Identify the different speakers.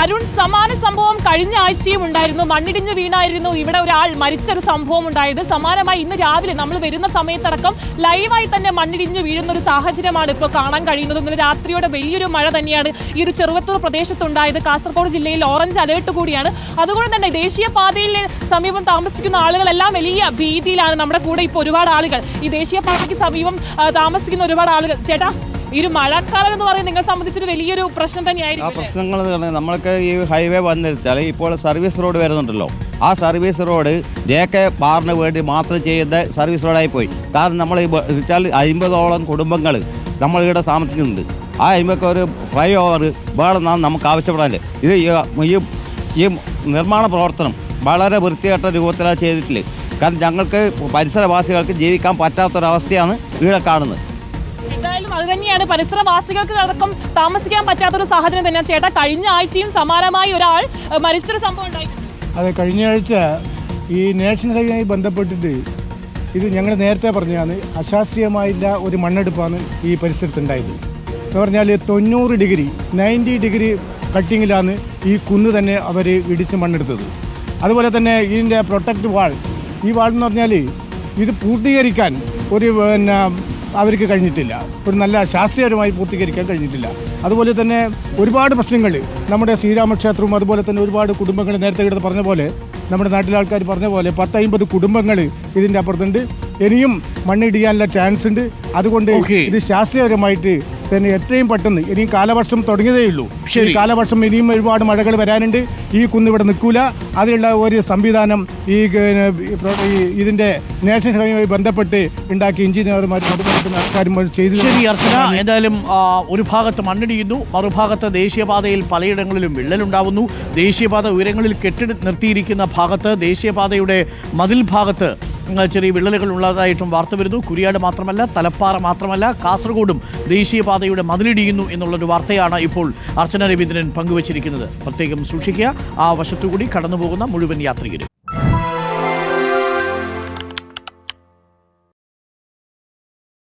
Speaker 1: അരുൺ സമാന സംഭവം കഴിഞ്ഞ ആഴ്ചയും ഉണ്ടായിരുന്നു. മണ്ണിടിഞ്ഞ് വീണായിരുന്നു. ഇവിടെ ഒരാൾ മരിച്ചൊരു സംഭവം ഉണ്ടായത്. സമാനമായി ഇന്ന് രാവിലെ നമ്മൾ വരുന്ന സമയത്തടക്കം ലൈവായി തന്നെ മണ്ണിടിഞ്ഞ് വീഴുന്ന ഒരു സാഹചര്യമാണ് ഇപ്പോൾ കാണാൻ കഴിയുന്നത്. ഇന്നലെ രാത്രിയോടെ വലിയൊരു മഴ തന്നെയാണ് ഈ ഒരു ചെറുവത്തൂർ പ്രദേശത്തുണ്ടായത്. കാസർഗോഡ് ജില്ലയിൽ ഓറഞ്ച് അലേർട്ട് കൂടിയാണ്. അതുകൊണ്ട് തന്നെ ദേശീയപാതയിൽ സമീപം താമസിക്കുന്ന ആളുകളെല്ലാം വലിയ ഭീതിയിലാണ് നമ്മുടെ കൂടെ ഇപ്പോൾ ഒരുപാട് ആളുകൾ. ഈ ദേശീയപാതയ്ക്ക് സമീപം താമസിക്കുന്ന ഒരുപാട് ആളുകൾ. ചേട്ടാ ഈ ഒരു മഴക്കാലം എന്ന് പറയുന്നത് നിങ്ങളെ സംബന്ധിച്ചൊരു വലിയൊരു പ്രശ്നം
Speaker 2: ആ
Speaker 1: തന്നെയായിരിക്കും അല്ലേ?
Speaker 2: പ്രശ്നങ്ങൾ എന്ന് പറഞ്ഞാൽ നമ്മൾക്ക് ഈ ഹൈവേ വന്നിരുത്താൽ ഇപ്പോൾ സർവീസ് റോഡ് വരുന്നുണ്ടല്ലോ. ആ സർവീസ് റോഡ് ജെ കെ ബാറിന് വേണ്ടി മാത്രം ചെയ്യുന്ന സർവീസ് റോഡായി പോയി കാരണം നമ്മൾ ഈ ബ- വെച്ചാൽ അമ്പതോളം കുടുംബങ്ങൾ നമ്മളിവിടെ താമസിക്കുന്നുണ്ട്. ആ അമ്പക്ക് ഒരു ഫ്ലൈ ഓവർ വേണമെന്നാണ് നമുക്ക് ആവശ്യപ്പെടാൻ. ഇത് ഈ- ഈ ഈ നിർമ്മാണ പ്രവർത്തനം വളരെ വൃത്തികെട്ട രൂപത്തിലാണ് ചെയ്തിട്ടില്ല. കാരണം ഞങ്ങൾക്ക് പരിസരവാസികൾക്ക് ജീവിക്കാൻ പറ്റാത്തൊരവസ്ഥയാണ് ഇവിടെ കാണുന്നത്.
Speaker 1: എന്തായാലും അത് തന്നെയാണ്. പരിസരവാസികൾക്ക് അടക്കം താമസിക്കാൻ പറ്റാത്തൊരു സാഹചര്യം തന്നെയാണ് ചേട്ടാ കഴിഞ്ഞ ആഴ്ചയും സമാനമായി ഒരാൾ മരിച്ചൊരു സംഭവം ഉണ്ടായി
Speaker 3: അതെ കഴിഞ്ഞ ആഴ്ച ഈ നാഷണൽ ഹൈവേയുമായി ബന്ധപ്പെട്ടിട്ട് ഇത് ഞങ്ങൾ നേരത്തെ പറഞ്ഞതാണ് അശാസ്ത്രീയമായില്ല ഒരു മണ്ണെടുപ്പാണ് ഈ പരിസരത്തുണ്ടായത്. എന്ന് പറഞ്ഞാൽ തൊണ്ണൂറ് ഡിഗ്രി നയന്റി ഡിഗ്രി കട്ടിങ്ങിലാണ് ഈ കുന്ന് തന്നെ അവർ ഇടിച്ച് മണ്ണെടുത്തത്. അതുപോലെ തന്നെ ഇതിന്റെ പ്രൊട്ടക്റ്റ് വാൾ. ഈ വാൾ എന്ന് പറഞ്ഞാൽ ഇത് പൂർത്തീകരിക്കാൻ ഒരു പിന്നെ അവർക്ക് കഴിഞ്ഞിട്ടില്ല. ഒരു നല്ല ശാസ്ത്രീയപരമായി പൂർത്തീകരിക്കാൻ കഴിഞ്ഞിട്ടില്ല. അതുപോലെ തന്നെ ഒരുപാട് പ്രശ്നങ്ങൾ നമ്മുടെ ശ്രീരാമക്ഷേത്രവും അതുപോലെ തന്നെ ഒരുപാട് കുടുംബങ്ങൾ നേരത്തെ ഇവിടെ പറഞ്ഞ പോലെ നമ്മുടെ നാട്ടിലെ ആൾക്കാർ പറഞ്ഞ പോലെ പത്തൈമ്പത് കുടുംബങ്ങൾ ഇതിന്റെ അപ്പുറത്തുണ്ട്. ഇനിയും മണ്ണിടിയാനുള്ള ചാൻസ് ഉണ്ട്. അതുകൊണ്ട് ഇത് ശാസ്ത്രീയപരമായിട്ട് തന്നെ എത്രയും പെട്ടെന്ന് ഇനിയും കാലവർഷം തുടങ്ങിയതേ ഉള്ളൂ.
Speaker 4: ശരി.
Speaker 3: ഈ കാലവർഷം ഇനിയും ഒരുപാട് മഴകൾ വരാനുണ്ട്. ഈ കുന്ന് ഇവിടെ നിൽക്കൂല. അതിനുള്ള ഒരു സംവിധാനം ഈ ഇതിന്റെ നാഷണൽ ഹൈവേയുമായി ബന്ധപ്പെട്ട് ഉണ്ടാക്കിയ എഞ്ചിനീയർമാരും ഏതായാലും ആൾക്കാരും ചെയ്തു
Speaker 4: ശരി അർച്ചന. എന്തായാലും ഒരു ഭാഗത്ത് മണ്ണിടിയുന്നു. മറുഭാഗത്ത് ദേശീയപാതയിൽ പലയിടങ്ങളിലും വിള്ളലുണ്ടാവുന്നു. ദേശീയപാത ഉയരങ്ങളിൽ കെട്ടി നിർത്തിയിരിക്കുന്ന ഭാഗത്ത് ദേശീയപാതയുടെ മതിൽ ഭാഗത്ത് ചെറിയ വിള്ളലുകൾ ഉള്ളതായിട്ടും വാർത്ത വരുന്നു. കുരിയാട് മാത്രമല്ല തലപ്പാറ മാത്രമല്ല കാസർഗോഡും ദേശീയപാതയുടെ മതിലിടിയുന്നു എന്നുള്ളൊരു വാർത്തയാണ് ഇപ്പോൾ അർച്ചന രവീന്ദ്രൻ പങ്കുവച്ചിരിക്കുന്നത്. പ്രത്യേകം സൂക്ഷിക്കുക. ആ വശത്തുകൂടി കടന്നുപോകുന്ന മുഴുവൻ യാത്രികരും.